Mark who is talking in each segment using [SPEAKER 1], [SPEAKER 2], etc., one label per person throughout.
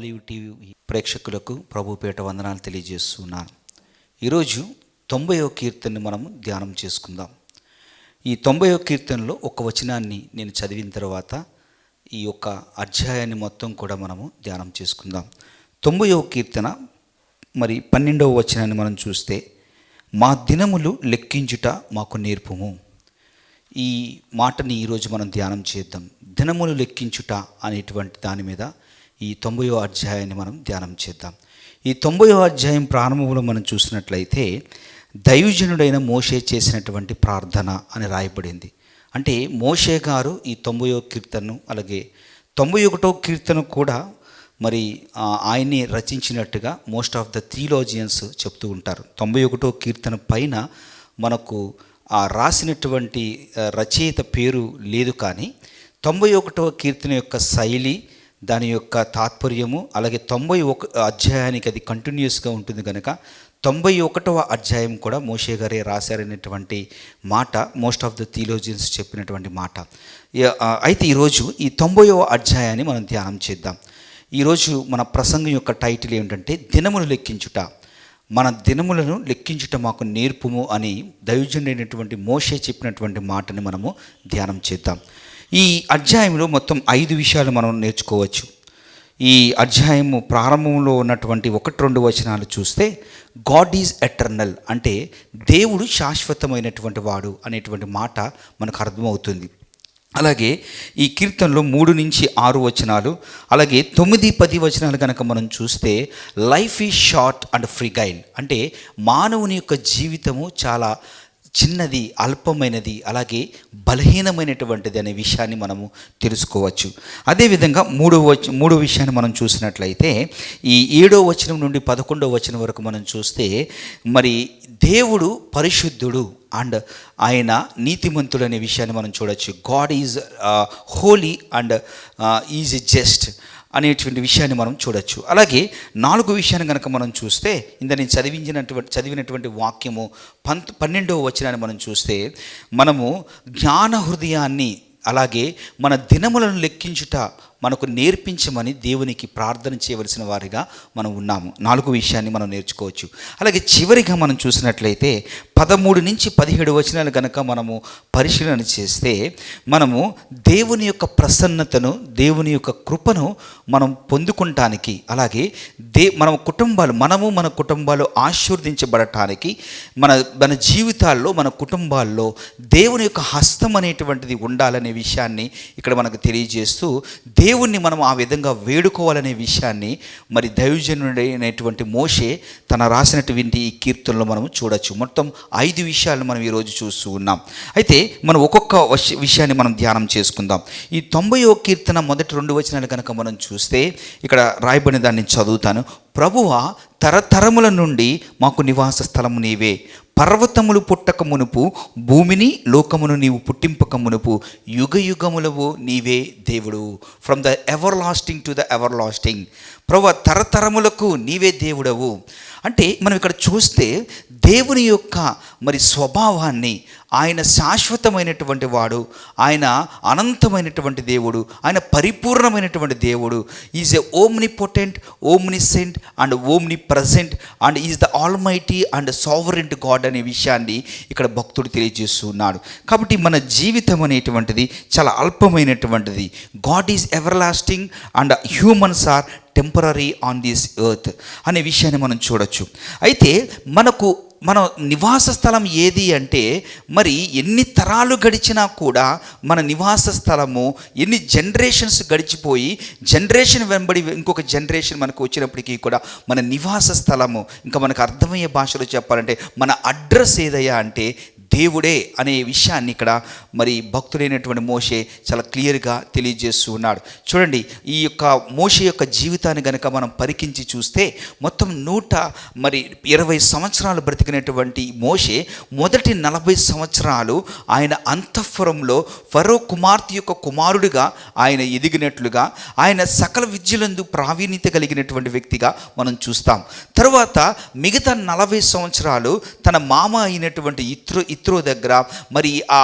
[SPEAKER 1] Olive TV ప్రేక్షకులకు ప్రభుపేట వందనాలు తెలియజేస్తున్నాను. ఈరోజు తొంభైవ కీర్తనని మనము ధ్యానం చేసుకుందాం. ఈ తొంభయో కీర్తనలో ఒక వచనాన్ని నేను చదివిన తర్వాత ఈ యొక్క అధ్యాయాన్ని మొత్తం కూడా మనము ధ్యానం చేసుకుందాం. తొంభైవ కీర్తన మరి పన్నెండవ వచనాన్ని మనం చూస్తే మా దినములు లెక్కించుట మాకు నేర్పుము. ఈ మాటని ఈరోజు మనం ధ్యానం చేద్దాం. దినములు లెక్కించుట అనేటువంటి దాని మీద ఈ తొంభయో అధ్యాయాన్ని మనం ధ్యానం చేద్దాం. ఈ తొంభయో అధ్యాయం ప్రారంభంలో మనం చూసినట్లయితే దైవజనుడైన మోషే చేసినటువంటి ప్రార్థన అని రాయబడింది. అంటే మోషే గారు ఈ తొంభయో కీర్తనను అలాగే తొంభై ఒకటో కీర్తన కూడా మరి ఆయన్ని రచించినట్టుగా మోస్ట్ ఆఫ్ ద థియోలాజియన్స్ చెప్తూ ఉంటారు. తొంభై ఒకటో కీర్తన పైన మనకు ఆ రాసినటువంటి రచయిత పేరు లేదు కానీ తొంభై ఒకటవ కీర్తన యొక్క శైలి దాని యొక్క తాత్పర్యము అలాగే తొంభై ఒక అధ్యాయానికి అది కంటిన్యూస్గా ఉంటుంది కనుక తొంభై ఒకటవ అధ్యాయం కూడా మోషే గారే రాశారనేటువంటి మాట మోస్ట్ ఆఫ్ ద థియోలోజియన్స్ చెప్పినటువంటి మాట. అయితే ఈరోజు ఈ తొంభైవ అధ్యాయాన్ని మనం ధ్యానం చేద్దాం. ఈరోజు మన ప్రసంగం యొక్క టైటిల్ ఏమిటంటే దినములు లెక్కించుట. మన దినములను లెక్కించుట మాకు నేర్పుము అని దైవజనుడైనటువంటి మోషే చెప్పినటువంటి మాటని మనము ధ్యానం చేద్దాం. ఈ అధ్యాయంలో మొత్తం ఐదు విషయాలు మనం నేర్చుకోవచ్చు. ఈ అధ్యాయము ప్రారంభంలో ఉన్నటువంటి ఒకటి రెండు వచనాలు చూస్తే గాడ్ ఈజ్ ఎటర్నల్ అంటే దేవుడు శాశ్వతమైనటువంటి వాడు అనేటువంటి మాట మనకు అర్థమవుతుంది. అలాగే ఈ కీర్తనలో మూడు నుంచి ఆరు వచనాలు అలాగే తొమ్మిది పది వచనాలు కనుక మనం చూస్తే life is short and fragile అంటే మానవుని యొక్క జీవితము చాలా చిన్నది అల్పమైనది అలాగే బలహీనమైనటువంటిది అనే విషయాన్ని మనము తెలుసుకోవచ్చు. అదేవిధంగా మూడో వచ మూడో విషయాన్ని మనం చూసినట్లయితే ఈ ఏడో వచనం నుండి పదకొండో వచనం వరకు మనం చూస్తే మరి దేవుడు పరిశుద్ధుడు అండ్ ఆయన నీతిమంతుడు అనే విషయాన్ని మనం చూడవచ్చు God is holy and is just అనేటువంటి విషయాన్ని మనం చూడొచ్చు. అలాగే నాలుగు విషయాన్ని కనుక మనం చూస్తే ఇంత నేను చదివించినటువంటి చదివినటువంటి వాక్యము పంత్ పన్నెండవ వచనాన్ని మనం చూస్తే మనము జ్ఞాన హృదయాన్ని అలాగే మన దినములను లెక్కించుట మనకు నేర్పించమని దేవునికి ప్రార్థన చేయవలసిన వారిగా మనం ఉన్నాము. నాలుగు విషయాన్ని మనం నేర్చుకోవచ్చు. అలాగే చివరిగా మనం చూసినట్లయితే పదమూడు నుంచి పదిహేడు వచనాలు కనుక మనము పరిశీలన చేస్తే మనము దేవుని యొక్క ప్రసన్నతను దేవుని యొక్క కృపను మనం పొందుకుంటానికి అలాగే దే మన కుటుంబాలు మనము మన కుటుంబాలు ఆశీర్వదించబడటానికి మన మన జీవితాల్లో మన కుటుంబాల్లో దేవుని యొక్క హస్తం అనేటువంటిది ఉండాలనే విషయాన్ని ఇక్కడ మనకు తెలియజేస్తూ దేవుణ్ణి మనం ఆ విధంగా వేడుకోవాలనే విషయాన్ని మరి దైవజనుడైనటువంటి మోషే తన రాసినటువంటి ఈ కీర్తనలో మనం చూడొచ్చు. మొత్తం ఐదు విషయాలు మనం ఈరోజు చూస్తూ ఉన్నాం. అయితే మనం ఒక్కొక్క వశ- విషయాన్ని మనం ధ్యానం చేసుకుందాం. ఈ తొంభైవ కీర్తన మొదటి రెండు వచనాలు కనుక మనం చూస్తే ఇక్కడ రాయబడిన దాన్ని చదువుతాను. ప్రభువ తరతరముల నుండి మాకు నివాస స్థలము నీవే. పర్వతములు పుట్టక మునుపు భూమిని లోకమును నీవు పుట్టింపక మునుపు యుగ యుగములవు నీవే దేవుడు. From the everlasting to the everlasting ప్రభు తరతరములకు నీవే దేవుడవు. అంటే మనం ఇక్కడ చూస్తే దేవుని యొక్క మరి స్వభావాన్ని ఆయన శాశ్వతమైనటువంటి వాడు ఆయన అనంతమైనటువంటి దేవుడు ఆయన పరిపూర్ణమైనటువంటి దేవుడు. Is a omnipotent omniscient and omnipresent and is the almighty and sovereign God అనే విషయాన్ని ఇక్కడ భక్తుడు తెలియజేస్తున్నాడు. కాబట్టి మన జీవితం అనేటువంటిది చాలా అల్పమైనటువంటిది. God is everlasting and humans are temporary on this earth అనే విషయాన్ని మనం చూడొచ్చు. అయితే మనకు మన నివాస స్థలం ఏది అంటే మరి ఎన్ని తరాలు గడిచినా కూడా మన నివాస స్థలము ఎన్ని జనరేషన్స్ గడిచిపోయి జనరేషన్ వెంబడి ఇంకొక జనరేషన్ మనకు వచ్చినప్పటికీ కూడా మన నివాస స్థలము ఇంకా మనకు అర్థమయ్యే భాషలో చెప్పాలంటే మన అడ్రస్ ఏదయ్యా అంటే దేవుడే అనే విషయాన్ని ఇక్కడ మరి భక్తుడైనటువంటి మోషే చాలా క్లియర్గా తెలియజేస్తూ ఉన్నాడు. చూడండి ఈ యొక్క మోషే యొక్క జీవితాన్ని గనక మనం పరికించి చూస్తే మొత్తం నూట మరి ఇరవై సంవత్సరాలు బ్రతికినటువంటి మోషే మొదటి నలభై సంవత్సరాలు ఆయన అంతఃపురంలో ఫరో కుమార్తె యొక్క కుమారుడిగా ఆయన ఎదిగినట్లుగా ఆయన సకల విద్యలందు ప్రావీణ్యత కలిగినటువంటి వ్యక్తిగా మనం చూస్తాం. తర్వాత మిగతా నలభై సంవత్సరాలు తన మామ అయినటువంటి ఇత్రో ఇత్రో దగ్గర మరి ఆ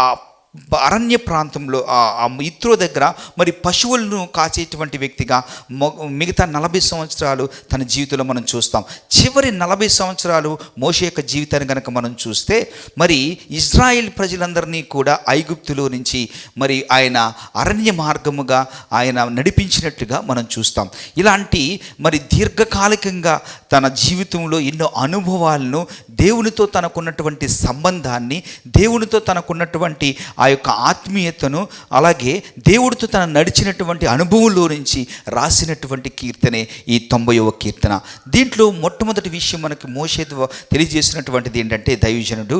[SPEAKER 1] అరణ్య ప్రాంతంలో ఆ ఇత్రో దగ్గర మరి పశువులను కాచేటువంటి వ్యక్తిగా మిగతా నలభై సంవత్సరాలు తన జీవితంలో మనం చూస్తాం. చివరి నలభై సంవత్సరాలు మోష యొక్క జీవితాన్ని కనుక మనం చూస్తే మరి ఇజ్రాయిల్ ప్రజలందరినీ కూడా ఐగుప్తులో నుంచి మరి ఆయన అరణ్య మార్గముగా ఆయన నడిపించినట్టుగా మనం చూస్తాం. ఇలాంటి మరి దీర్ఘకాలికంగా తన జీవితంలో ఎన్నో అనుభవాలను దేవునితో తనకున్నటువంటి సంబంధాన్ని దేవునితో తనకున్నటువంటి ఆ యొక్క ఆత్మీయతను అలాగే దేవుడితో తన నడిచినటువంటి అనుభవంలో నుంచి రాసినటువంటి కీర్తనే ఈ తొంభైవ కీర్తన. దీంట్లో మొట్టమొదటి విషయం మనకి మోసే తెలియజేసినటువంటిది ఏంటంటే దైవజనుడు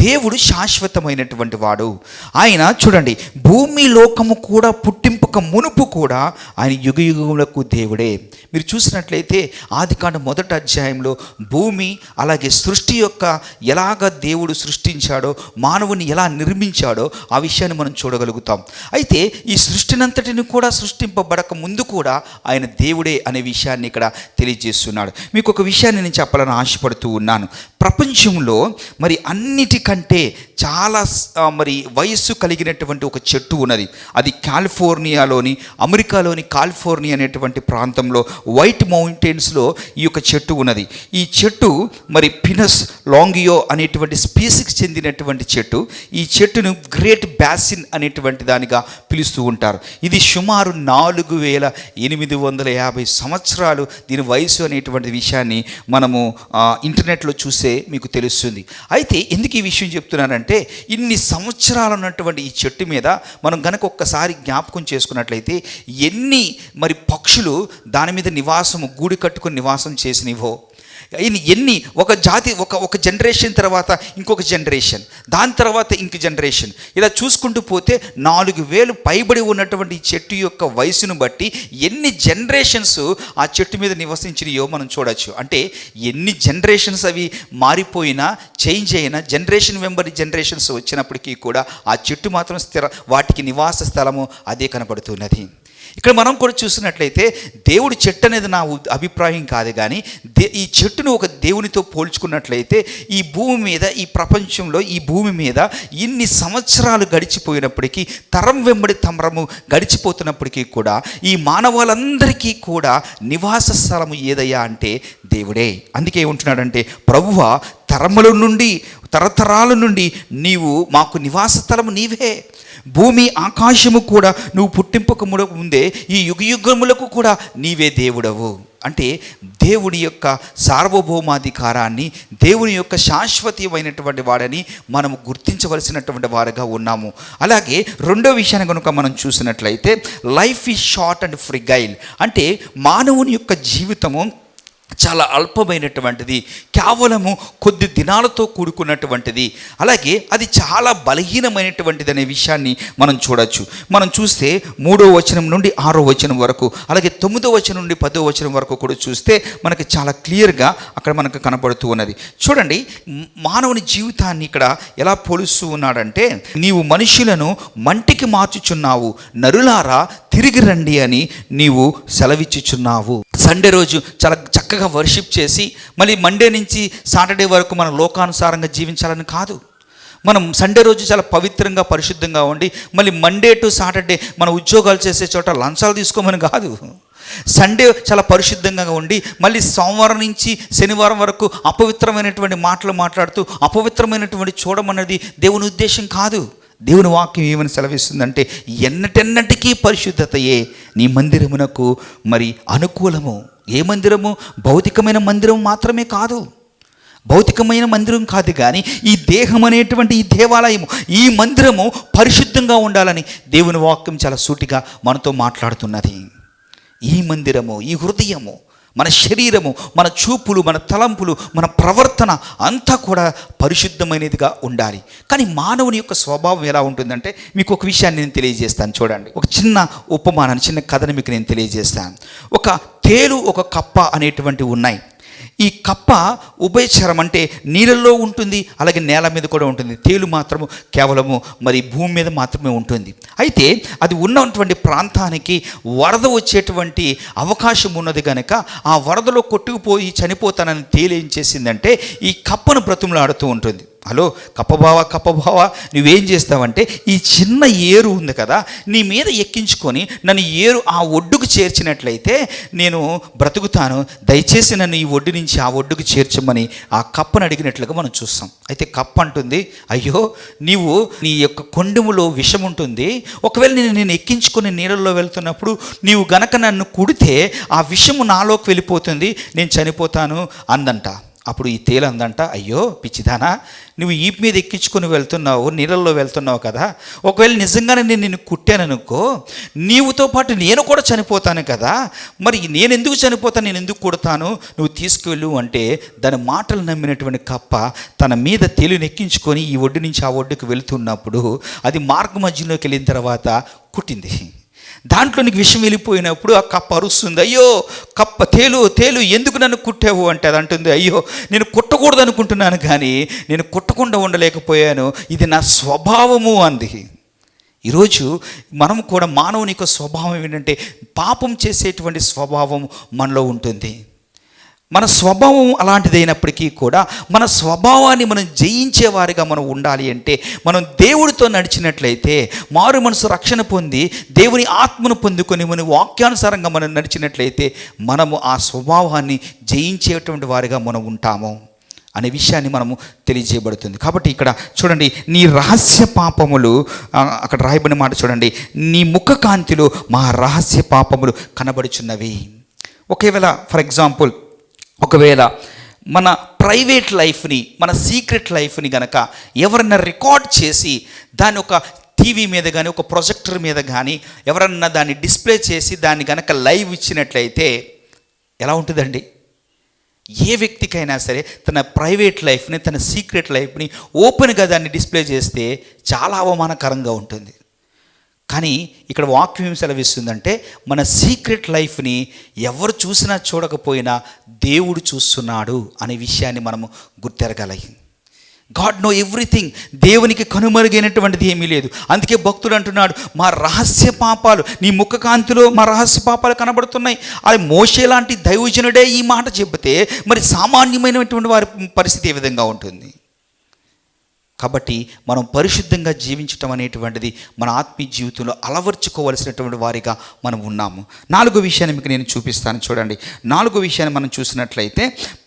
[SPEAKER 1] దేవుడు శాశ్వతమైనటువంటి వాడు. ఆయన చూడండి భూమి లోకము కూడా పుట్టింపు ఒక మునుపు కూడా ఆయన యుగ యుగములకు దేవుడే. మీరు చూసినట్లయితే ఆదికాండ మొదటి అధ్యాయంలో భూమి అలాగే సృష్టి యొక్క ఎలాగ దేవుడు సృష్టించాడో మానవుని ఎలా నిర్మించాడో ఆ విషయాన్ని మనం చూడగలుగుతాం. అయితే ఈ సృష్టినంతటిని కూడా సృష్టింపబడక ముందు కూడా ఆయన దేవుడే అనే విషయాన్ని ఇక్కడ తెలియజేస్తున్నాడు. మీకు ఒక విషయాన్ని నేను చెప్పాలని ఆశపడుతూ ఉన్నాను. ప్రపంచంలో మరి అన్నిటికంటే చాలా మరి వయస్సు కలిగినటువంటి ఒక చెట్టు ఉన్నది. అది కాలిఫోర్నియాలోని అమెరికాలోని కాలిఫోర్నియా అనేటువంటి ప్రాంతంలో వైట్ మౌంటైన్స్లో ఈ యొక్క చెట్టు ఉన్నది. ఈ చెట్టు మరి పినస్ లాంగియో అనేటువంటి స్పీసీకి చెందినటువంటి చెట్టు. ఈ చెట్టును గ్రేట్ బ్యాసిన్ అనేటువంటి దానిగా పిలుస్తూ ఉంటారు. ఇది సుమారు నాలుగు వేల ఎనిమిది వందల యాభై సంవత్సరాలు దీని వయసు అనేటువంటి విషయాన్ని మనము ఇంటర్నెట్లో చూసే మీకు తెలుస్తుంది. అయితే ఎందుకు ఈ విషయం చెప్తున్నానంటే ఇన్ని సంవత్సరాలు ఉన్నటువంటి ఈ చెట్టు మీద మనం గనక ఒక్కసారి జ్ఞాపకం చేసుకున్నట్లయితే ఎన్ని మరి పక్షులు దాని మీద నివాసము గూడు కట్టుకుని నివాసం చేసినవో ఇది ఎన్ని? ఒక జాతి ఒక ఒక జనరేషన్ తర్వాత ఇంకొక జనరేషన్ దాని తర్వాత ఇంక జనరేషన్ ఇలా చూసుకుంటూ పోతే నాలుగు వేలు పైబడి ఉన్నటువంటి చెట్టు యొక్క వయసును బట్టి ఎన్ని జనరేషన్స్ ఆ చెట్టు మీద నివసించినయో మనం చూడొచ్చు. అంటే ఎన్ని జనరేషన్స్ అవి మారిపోయినా చేంజ్ అయినా జనరేషన్ వెంబడి జనరేషన్స్ వచ్చినప్పటికీ కూడా ఆ చెట్టు మాత్రం స్థిర వాటికి నివాస స్థలము అదే కనబడుతున్నది. ఇక్కడ మనం కూడా చూసినట్లయితే దేవుడు చెట్టు అనేది నా అభిప్రాయం కాదు కానీ దే ఈ చెట్టును ఒక దేవునితో పోల్చుకున్నట్లయితే ఈ భూమి మీద ఈ ప్రపంచంలో ఈ భూమి మీద ఇన్ని సంవత్సరాలు గడిచిపోయినప్పటికీ తరం వెంబడి తమరము గడిచిపోతున్నప్పటికీ కూడా ఈ మానవాళందరికీ కూడా నివాస స్థలము ఏదయ్యా అంటే దేవుడే. అందుకే ఏమంటున్నాడంటే ప్రభువ తరముల నుండి తరతరాల నుండి నీవు మాకు నివాస స్థలము నీవే. భూమి ఆకాశము కూడా నువ్వు పుట్టింపక ముందే ఈ యుగ యుగములకు కూడా నీవే దేవుడవు. అంటే దేవుడి యొక్క సార్వభౌమాధికారాన్ని దేవుని యొక్క శాశ్వతీయమైనటువంటి వాడని మనము గుర్తించవలసినటువంటి వారుగా ఉన్నాము. అలాగే రెండో విషయాన్ని కనుక మనం చూసినట్లయితే life is short and fragile అంటే మానవుని యొక్క జీవితము చాలా అల్పమైనటువంటిది కేవలము కొద్ది దినాలతో కూడుకున్నటువంటిది. అలాగే అది చాలా బలహీనమైనటువంటిది అనే విషయాన్ని మనం చూడొచ్చు. మనం చూస్తే మూడో వచనం నుండి ఆరో వచనం వరకు అలాగే తొమ్మిదో వచనం నుండి పదో వచనం వరకు కూడా చూస్తే మనకి చాలా క్లియర్గా అక్కడ మనకు కనబడుతూ ఉన్నది. చూడండి మానవుని జీవితాన్ని ఇక్కడ ఎలా పోలుస్తూ ఉన్నాడంటే నీవు మనుషులను మంటికి మార్చుచున్నావు నరులారా తిరిగి రండి అని నీవు సెలవిచ్చుచున్నావు. సండే రోజు చాలా చక్కగా వర్షిప్ చేసి మళ్ళీ మండే నుంచి సాటర్డే వరకు మనం లోకానుసారంగా జీవించాలని కాదు. మనం సండే రోజు చాలా పవిత్రంగా పరిశుద్ధంగా ఉండి మళ్ళీ మండే టు సాటర్డే మన ఉద్యోగాలు చేసే చోట లంచాలు తీసుకోమని కాదు. సండే చాలా పరిశుద్ధంగా ఉండి మళ్ళీ సోమవారం నుంచి శనివారం వరకు అపవిత్రమైనటువంటి మాటలు మాట్లాడుతూ అపవిత్రమైనటువంటి చూడమన్నది దేవుని ఉద్దేశం కాదు. దేవుని వాక్యం ఏమని సెలవిస్తుందంటే ఎన్నటెన్నటికీ పరిశుద్ధతయే నీ మందిరమునకు మరి అనుకూలము. ఏ మందిరము? భౌతికమైన మందిరం మాత్రమే కాదు. భౌతికమైన మందిరం కాదు కానీ ఈ దేహం అనేటువంటి ఈ దేవాలయము ఈ మందిరము పరిశుద్ధంగా ఉండాలని దేవుని వాక్యం చాలా సూటిగా మనతో మాట్లాడుతున్నది. ఈ మందిరము ఈ హృదయము మన శరీరము మన చూపులు మన తలంపులు మన ప్రవర్తన అంతా కూడా పరిశుద్ధమైనదిగా ఉండాలి. కానీ మానవుని యొక్క స్వభావం ఎలా ఉంటుందంటే మీకు ఒక విషయాన్ని నేను తెలియజేస్తాను చూడండి. ఒక చిన్న ఉపమానాన్ని చిన్న కథను మీకు నేను తెలియజేస్తాను. ఒక తేలు ఒక కప్ప అనేటువంటి ఉన్నాయి. ఈ కప్ప ఉభయచరం అంటే నీళ్ళల్లో ఉంటుంది అలాగే నేల మీద కూడా ఉంటుంది. తేలు మాత్రము కేవలము మరి భూమి మీద మాత్రమే ఉంటుంది. అయితే అది ఉన్నటువంటి ప్రాంతానికి వరద వచ్చేటువంటి అవకాశం ఉన్నది కనుక ఆ వరదలో కొట్టుకుపోయి చనిపోతానని తేలేం ఏం చేసిందంటే ఈ కప్పను బ్రతుములాడుతూ ఉంటుంది. హలో కప్పబావ కప్పబావా నువ్వేం చేస్తావంటే ఈ చిన్న ఏరు ఉంది కదా నీ మీద ఎక్కించుకొని నన్ను ఏరు ఆ ఒడ్డుకు చేర్చినట్లయితే నేను బ్రతుకుతాను. దయచేసి నన్ను ఈ ఒడ్డు నుంచి ఆ ఒడ్డుకు చేర్చమని ఆ కప్పను అడిగినట్లుగా మనం చూస్తాం. అయితే కప్ప అంటుంది అయ్యో నీవు నీ యొక్క కొండెములో విషం ఉంటుంది. ఒకవేళ నేను నేను ఎక్కించుకొని నీళ్ళల్లో వెళ్తున్నప్పుడు నీవు గనక నన్ను కుడితే ఆ విషము నాలోకి వెళ్ళిపోతుంది నేను చనిపోతాను అందంట. అప్పుడు ఈ తేలు అందంట అయ్యో పిచ్చిదానా నువ్వు ఈపు మీద ఎక్కించుకొని వెళ్తున్నావు నీళ్ళల్లో వెళ్తున్నావు కదా. ఒకవేళ నిజంగానే నేను నిన్ను కుట్టాననుకో నీవుతో పాటు నేను కూడా చనిపోతాను కదా. మరి నేను ఎందుకు చనిపోతాను నేను ఎందుకు కుడతాను? నువ్వు తీసుకువెళ్ళు అంటే దాని మాటలు నమ్మినటువంటి కప్ప తన మీద తేలిని ఎక్కించుకొని ఈ ఒడ్డు నుంచి ఆ ఒడ్డుకు వెళుతున్నప్పుడు అది మార్గ మధ్యలోకి వెళ్ళిన తర్వాత కుట్టింది. దాంట్లో నీకు వెళ్ళిపోయినప్పుడు ఆ కప్ప అరుస్తుంది. అయ్యో కప్ప తేలు తేలు ఎందుకు నన్ను కుట్టావు అంటే అది అంటుంది. అయ్యో నేను కుట్టకూడదు అనుకుంటున్నాను కానీ నేను కుట్టకుండా ఉండలేకపోయాను. ఇది నా స్వభావము అంది. ఈరోజు మనం కూడా మానవుని యొక్క స్వభావం ఏంటంటే పాపం చేసేటువంటి స్వభావం మనలో ఉంటుంది. మన స్వభావం అలాంటిదైనప్పటికీ కూడా మన స్వభావాన్ని మనం జయించేవారిగా మనం ఉండాలి అంటే మనం దేవుడితో నడిచినట్లయితే మారు మనసు రక్షణ పొంది దేవుని ఆత్మను పొందుకొని మన వాక్యానుసారంగా మనం నడిచినట్లయితే మనము ఆ స్వభావాన్ని జయించేటువంటి వారిగా మనం ఉంటాము అనే విషయాన్ని మనము తెలియజేయబడుతుంది. కాబట్టి ఇక్కడ చూడండి నీ రహస్య పాపములు అక్కడ రాయబడిన మాట చూడండి నీ ముఖ కాంతిలో మా రహస్య పాపములు కనబడుచున్నవి. ఒకవేళ ఫర్ ఎగ్జాంపుల్ ఒకవేళ మన ప్రైవేట్ లైఫ్ని మన సీక్రెట్ లైఫ్ని గనక ఎవరన్నా రికార్డ్ చేసి దాని ఒక టీవీ మీద కానీ ఒక ప్రొజెక్టర్ మీద కానీ ఎవరన్నా దాన్ని డిస్ప్లే చేసి దాన్ని గనక లైవ్ ఇచ్చినట్లయితే ఎలా ఉంటుందండి? ఏ వ్యక్తికైనా సరే తన ప్రైవేట్ లైఫ్ని తన సీక్రెట్ లైఫ్ని ఓపెన్గా దాన్ని డిస్ప్లే చేస్తే చాలా అవమానకరంగా ఉంటుంది. కానీ ఇక్కడ వాక్యం ఏం సెలవిస్తుందంటే మన సీక్రెట్ లైఫ్ని ఎవరు చూసినా చూడకపోయినా దేవుడు చూస్తున్నాడు అనే విషయాన్ని మనము గుర్తెరగలయి గాడ్ నో ఎవ్రీథింగ్. దేవునికి కనుమరుగైనటువంటిది ఏమీ లేదు. అందుకే భక్తుడు అంటున్నాడు మా రహస్య పాపాలు నీ ముఖ కాంతిలో మా రహస్య పాపాలు కనబడుతున్నాయి. అది మోషే లాంటి దైవజనుడే ఈ మాట చెబితే మరి సామాన్యమైనటువంటి వారి పరిస్థితి ఏ విధంగా ఉంటుంది? కాబట్టి మనం పరిశుద్ధంగా జీవించటం అనేటువంటిది మన ఆత్మీయ జీవితంలో అలవర్చుకోవలసినటువంటి వారిగా మనం ఉన్నాము. నాలుగో విషయాన్ని మీకు నేను చూపిస్తాను చూడండి. నాలుగో విషయాన్ని మనం చూసినట్లయితే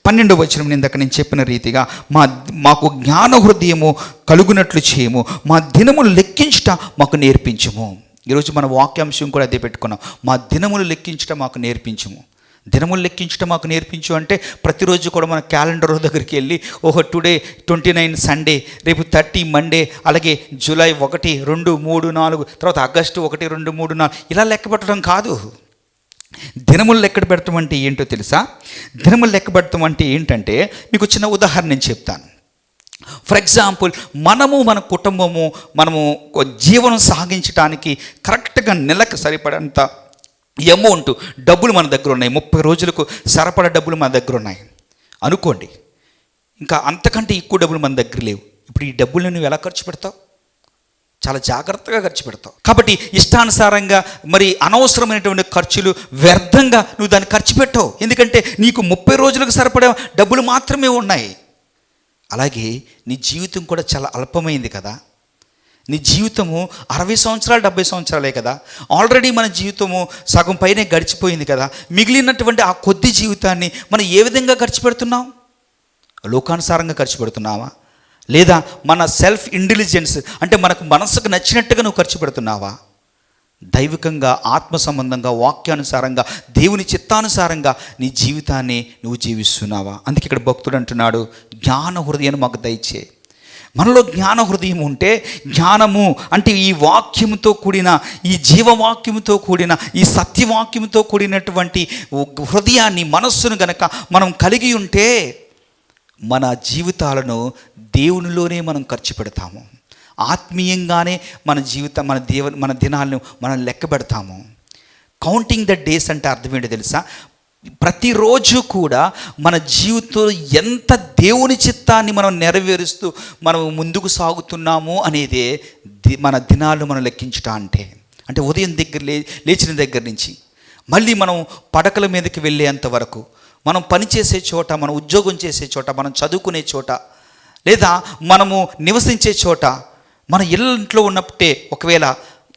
[SPEAKER 1] పన్నెండు వచనం ఇందాక నేను చెప్పిన రీతిగా మా మాకు జ్ఞాన హృదయము కలుగునట్లు చేయము. మా దినములు లెక్కించుట మాకు నేర్పించము. ఈరోజు మన వాక్యాంశం కూడా అదే పెట్టుకున్నాం. మా దినములు లెక్కించుట మాకు నేర్పించము. దినములు లెక్కించడం మాకు నేర్పించు అంటే ప్రతిరోజు కూడా మన క్యాలెండర్ దగ్గరికి వెళ్ళి ఓహో టుడే ట్వంటీ నైన్ సండే రేపు థర్టీ మండే అలాగే జూలై ఒకటి రెండు మూడు నాలుగు తర్వాత ఆగస్టు ఒకటి రెండు మూడు నాలుగు ఇలా లెక్క పెట్టడం కాదు. దినములు లెక్క పెడతాం అంటే ఏంటో తెలుసా? దినములు లెక్క పెడతాం అంటే ఏంటంటే మీకు చిన్న ఉదాహరణ నేను చెప్తాను. ఫర్ ఎగ్జాంపుల్ మనము మన కుటుంబము మనము జీవనం సాగించడానికి కరెక్ట్గా నెలకు సరిపడంత అమౌంట్ డబ్బులు మన దగ్గర ఉన్నాయి. ముప్పై రోజులకు సరిపడ డబ్బులు మన దగ్గర ఉన్నాయి. అనుకోండి ఇంకా అంతకంటే ఎక్కువ డబ్బులు మన దగ్గర లేవు. ఇప్పుడు ఈ డబ్బులు నువ్వు ఎలా ఖర్చు పెడతావు? చాలా జాగ్రత్తగా ఖర్చు పెడతావు. కాబట్టి ఇష్టానుసారంగా మరి అనవసరమైనటువంటి ఖర్చులు వ్యర్థంగా నువ్వు దాన్ని ఖర్చు పెట్టావు. ఎందుకంటే నీకు ముప్పై రోజులకు సరిపడే డబ్బులు మాత్రమే ఉన్నాయి. అలాగే నీ జీవితం కూడా చాలా అల్పమైంది కదా. నీ జీవితము అరవై సంవత్సరాలు డెబ్బై సంవత్సరాలే కదా. ఆల్రెడీ మన జీవితము సగం పైనే గడిచిపోయింది కదా. మిగిలినటువంటి ఆ కొద్ది జీవితాన్ని మనం ఏ విధంగా ఖర్చు పెడుతున్నాం? లోకానుసారంగా ఖర్చు పెడుతున్నావా? లేదా మన సెల్ఫ్ ఇంటెలిజెన్స్ అంటే మనకు మనసుకు నచ్చినట్టుగా నువ్వు ఖర్చు పెడుతున్నావా? దైవికంగా ఆత్మ సంబంధంగా వాక్యానుసారంగా దేవుని చిత్తానుసారంగా నీ జీవితాన్ని నువ్వు జీవిస్తున్నావా? అందుకే ఇక్కడ భక్తుడు అంటున్నాడు జ్ఞాన హృదయాన్ని మాకు దయచే. మనలో జ్ఞాన హృదయం ఉంటే జ్ఞానము అంటే ఈ వాక్యముతో కూడిన ఈ జీవవాక్యముతో కూడిన ఈ సత్యవాక్యముతో కూడినటువంటి హృదయాన్ని మనస్సును గనక మనం కలిగి ఉంటే మన జీవితాలను దేవునిలోనే మనం ఖర్చు పెడతాము. ఆత్మీయంగానే మన జీవితం మన దేవ మన దినాలను మనం లెక్క పెడతాము. కౌంటింగ్ ద డేస్ అంటే అర్థం ఏంటో తెలుసా? ప్రతిరోజు కూడా మన జీవితంలో ఎంత దేవుని చిత్తాన్ని మనం నెరవేరుస్తూ మనం ముందుకు సాగుతున్నాము అనేదే ది- మన దినాలు మనం లెక్కించుట అంటే. అంటే ఉదయం దగ్గర లే లేచిన దగ్గర నుంచి మళ్ళీ మనం పడకల మీదకి వెళ్ళేంత వరకు మనం పని చేసే చోట మనం ఉద్యోగం చేసే చోట మనం చదువుకునే చోట లేదా మనము నివసించే చోట మన ఇళ్ళంట్లో ఉన్నప్పుడే ఒకవేళ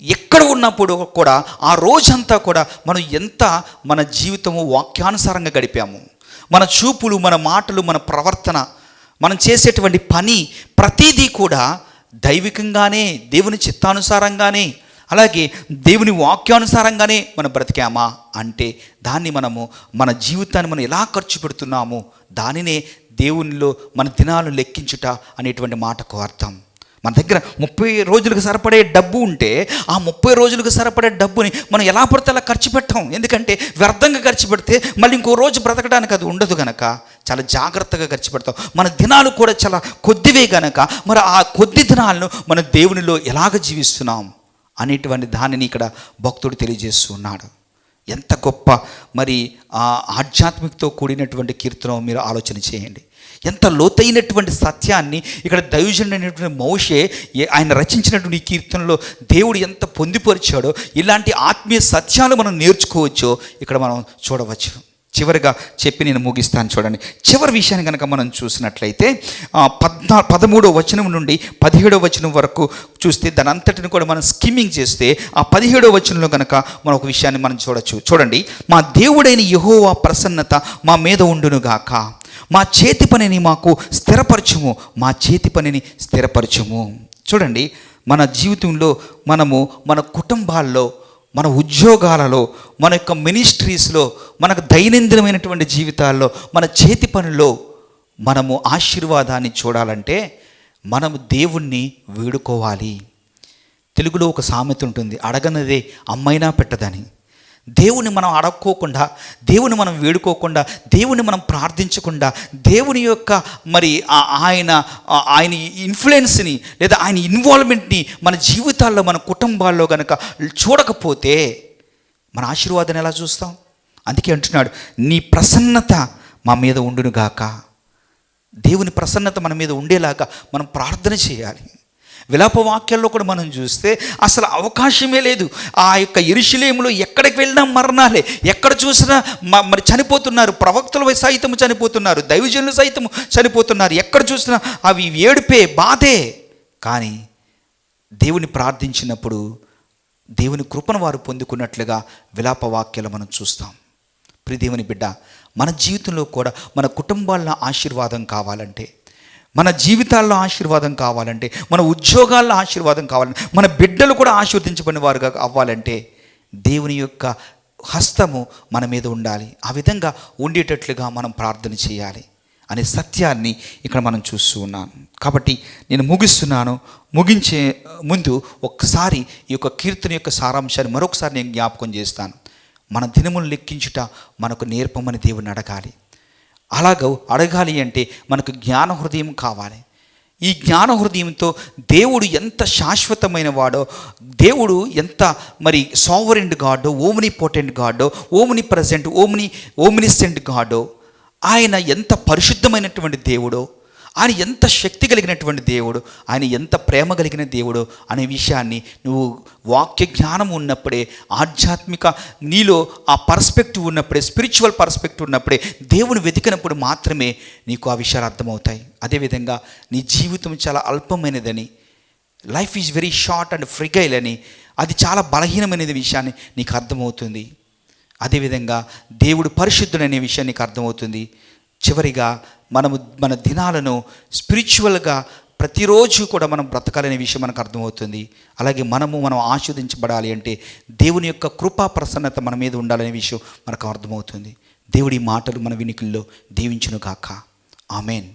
[SPEAKER 1] ఎక్కడ ఉన్నప్పుడు కూడా ఆ రోజంతా కూడా మనం ఎంత మన జీవితము వాక్యానుసారంగా గడిపాము. మన చూపులు మన మాటలు మన ప్రవర్తన మనం చేసేటువంటి పని ప్రతిదీ కూడా దైవికంగానే దేవుని చిత్తానుసారంగానే అలాగే దేవుని వాక్యానుసారంగానే మనం బ్రతికామా అంటే దాన్ని మనము మన జీవితాన్ని మనం ఎలా ఖర్చు పెడుతున్నాము దానినే దేవునిలో మన దినాలు లెక్కించుట అనేటువంటి మాటకు అర్థం. మన దగ్గర ముప్పై రోజులకు సరిపడే డబ్బు ఉంటే ఆ ముప్పై రోజులకు సరిపడే డబ్బుని మనం ఎలా పడితే అలా ఖర్చు పెట్టాం? ఎందుకంటే వ్యర్థంగా ఖర్చు పెడితే మళ్ళీ ఇంకో రోజు బ్రతకడానికి అది ఉండదు కనుక చాలా జాగ్రత్తగా ఖర్చు పెడతాం. మన దినాలు కూడా చాలా కొద్దివే గనక. మరి ఆ కొద్ది దినాలను మన దేవునిలో ఎలాగ జీవిస్తున్నాం అనేటువంటి దానిని ఇక్కడ భక్తుడు తెలియజేస్తున్నాడు. ఎంత గొప్ప మరి ఆ ఆధ్యాత్మికతో కూడినటువంటి కీర్తనం మీరు ఆలోచన చేయండి. ఎంత లోతైనటువంటి సత్యాన్ని ఇక్కడ దైవజనుడైనటువంటి మౌషే ఆయన రచించినటువంటి కీర్తనలో దేవుడు ఎంత పొందిపరిచాడో ఇలాంటి ఆత్మీయ సత్యాలు మనం నేర్చుకోవచ్చో ఇక్కడ మనం చూడవచ్చు. చివరిగా చెప్పి నేను ముగిస్తాను చూడండి. చివరి విషయాన్ని కనుక మనం చూసినట్లయితే పద్నా పదమూడో వచనం నుండి పదిహేడో వచనం వరకు చూస్తే దాని అంతటిని కూడా మనం స్కిమ్మింగ్ చేస్తే ఆ పదిహేడో వచనంలో కనుక మనం ఒక విషయాన్ని మనం చూడొచ్చు. చూడండి మా దేవుడైన యహోవా ప్రసన్నత మా మీద ఉండునుగాక. మా చేతి పనిని మాకు స్థిరపరచుము మా చేతి పనిని స్థిరపరచుము. చూడండి మన జీవితంలో మనము మన కుటుంబాల్లో మన ఉద్యోగాలలో మన యొక్క మినిస్ట్రీస్లో మనకు దైనందినమైనటువంటి జీవితాల్లో మన చేతి పనిలో మనము ఆశీర్వాదాన్ని చూడాలంటే మనము దేవుణ్ణి వేడుకోవాలి. తెలుగులో ఒక సామెత ఉంటుంది అడగనదే అమ్మైనా పెట్టదని. దేవుని మనం అడక్కోకుండా దేవుని మనం వేడుకోకుండా దేవుని మనం ప్రార్థించకుండా దేవుని యొక్క మరి ఆ- ఆయన ఆయన ఇన్ఫ్లుయెన్స్ని లేదా ఆయన ఇన్వాల్వ్మెంట్ని మన జీవితాల్లో మన కుటుంబాల్లో కనుక చూడకపోతే మన ఆశీర్వాదాన్ని ఎలా చూస్తాం? అందుకే అంటున్నాడు నీ ప్రసన్నత మా మీద ఉండునుగాక. దేవుని ప్రసన్నత మన మీద ఉండేలాగా మనం ప్రార్థన చేయాలి. విలాప వాక్యాల్లో కూడా మనం చూస్తే అసలు అవకాశమే లేదు. ఆ యొక్క ఇరుషులేములో ఎక్కడికి వెళ్ళినా మరణాలే. ఎక్కడ చూసినా మ- మరి చనిపోతున్నారు. ప్రవక్తలు సైతం చనిపోతున్నారు. దైవజనులు సైతం చనిపోతున్నారు. ఎక్కడ చూసినా అవి ఏడుపే బాధే. కానీ దేవుని ప్రార్థించినప్పుడు దేవుని కృపను వారు పొందుకున్నట్లుగా విలాప వాక్యాలు మనం చూస్తాం. ప్రిదేవుని బిడ్డ మన జీవితంలో కూడా మన కుటుంబాల్లో ఆశీర్వాదం కావాలంటే మన జీవితాల్లో ఆశీర్వాదం కావాలంటే మన ఉద్యోగాల్లో ఆశీర్వాదం కావాలంటే మన బిడ్డలు కూడా ఆశీర్వదించబడిన వారుగా అవ్వాలంటే దేవుని యొక్క హస్తము మన మీద ఉండాలి. ఆ విధంగా ఉండేటట్లుగా మనం ప్రార్థన చేయాలి అనే సత్యాన్ని ఇక్కడ మనం చూస్తూ ఉన్నాను కాబట్టి నేను ముగిస్తున్నాను. ముగించే ముందు ఒక్కసారి ఈ యొక్క కీర్తన యొక్క సారాంశాన్ని మరొకసారి నేను జ్ఞాపకం చేస్తాను. మన దినములు లెక్కించుట మనకు నేర్పమని దేవుని అడగాలి. అలాగ అడగాలి అంటే మనకు జ్ఞాన హృదయం కావాలి. ఈ జ్ఞాన హృదయంతో దేవుడు ఎంత శాశ్వతమైన వాడో దేవుడు ఎంత మరి సావరెంట్ గాడో ఓమ్ని పోటెంట్ గాడో ఓమ్ని ప్రజెంట్ ఓమ్ని ఓమ్నిసెంట్ గాడో ఆయన ఎంత పరిశుద్ధమైనటువంటి దేవుడో ఆయన ఎంత శక్తి కలిగినటువంటి దేవుడు ఆయన ఎంత ప్రేమ కలిగిన దేవుడు అనే విషయాన్ని నువ్వు వాక్య జ్ఞానం ఉన్నప్పుడే ఆధ్యాత్మిక నీలో ఆ పర్స్పెక్టివ్ ఉన్నప్పుడే స్పిరిచువల్ పర్స్పెక్టివ్ ఉన్నప్పుడే దేవుని వెతికినప్పుడు మాత్రమే నీకు ఆ విషయాలు అర్థమవుతాయి. అదేవిధంగా నీ జీవితం చాలా అల్పమైనదని life is very short and fragile అని అది చాలా బలహీనమైన విషయాన్ని నీకు అర్థమవుతుంది. అదేవిధంగా దేవుడు పరిశుద్ధుడనే విషయం నీకు అర్థమవుతుంది. చివరిగా మనము మన దినాలను స్పిరిచువల్గా ప్రతిరోజు కూడా మనం బ్రతకాలనే విషయం మనకు అర్థమవుతుంది. అలాగే మనము మనం ఆస్వాదించబడాలి అంటే దేవుని యొక్క కృపా ప్రసన్నత మన మీద ఉండాలనే విషయం మనకు అర్థమవుతుంది. దేవుడి మాటలు మన వినికిల్లో దీవించును కాక ఆమెన్.